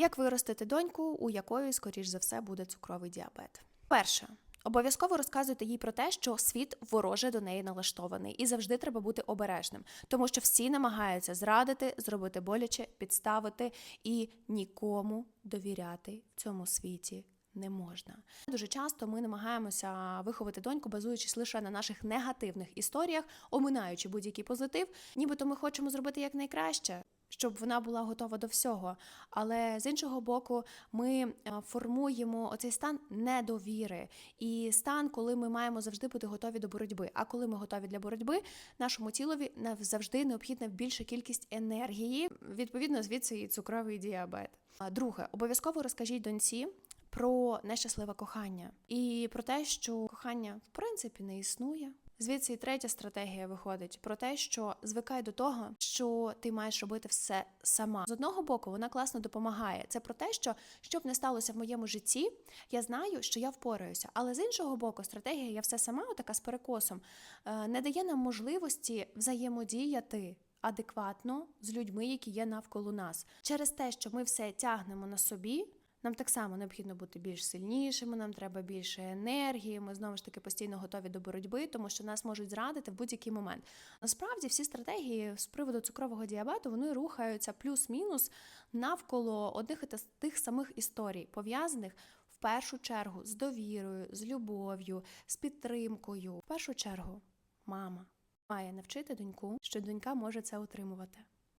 Як виростити доньку, у якої, скоріш за все, буде цукровий діабет? Перше. Обов'язково розказуйте їй про те, що світ вороже до неї налаштований, і завжди треба бути обережним, тому що всі намагаються зрадити, зробити боляче, підставити і нікому довіряти в цьому світі не можна. Дуже часто ми намагаємося виховати доньку, базуючись лише на наших негативних історіях, оминаючи будь-який позитив, нібито ми хочемо зробити якнайкраще. Щоб вона була готова до всього, але з іншого боку, ми е, формуємо оцей стан недовіри і стан, коли ми маємо завжди бути готові до боротьби. А коли ми готові для боротьби, нашому тілові завжди необхідна більша кількість енергії. Відповідно, звідси і цукровий діабет. Друге, обов'язково розкажіть доньці про нещасливе кохання і про те, що кохання в принципі не існує. Звідси і третя стратегія виходить про те, що звикай до того, що ти маєш робити все сама. З одного боку, вона класно допомагає. Це про те, що щоб не сталося в моєму житті, я знаю, що я впораюся. Але з іншого боку, стратегія я все сама, така з перекосом, е, не дає нам можливості взаємодіяти. Адекватно з людьми, які є навколо нас, через те, що ми все тягнемо на собі, нам так само необхідно бути більш сильнішими, нам треба більше енергії. Ми знову ж таки постійно готові до боротьби, тому що нас можуть зрадити в будь-який момент. Насправді, всі стратегії з приводу цукрового діабету вони рухаються плюс-мінус навколо одних і тих самих історій, пов'язаних в першу чергу з довірою, з любов'ю, з підтримкою. В першу чергу, мама має навчити доньку, що донька може це отримувати.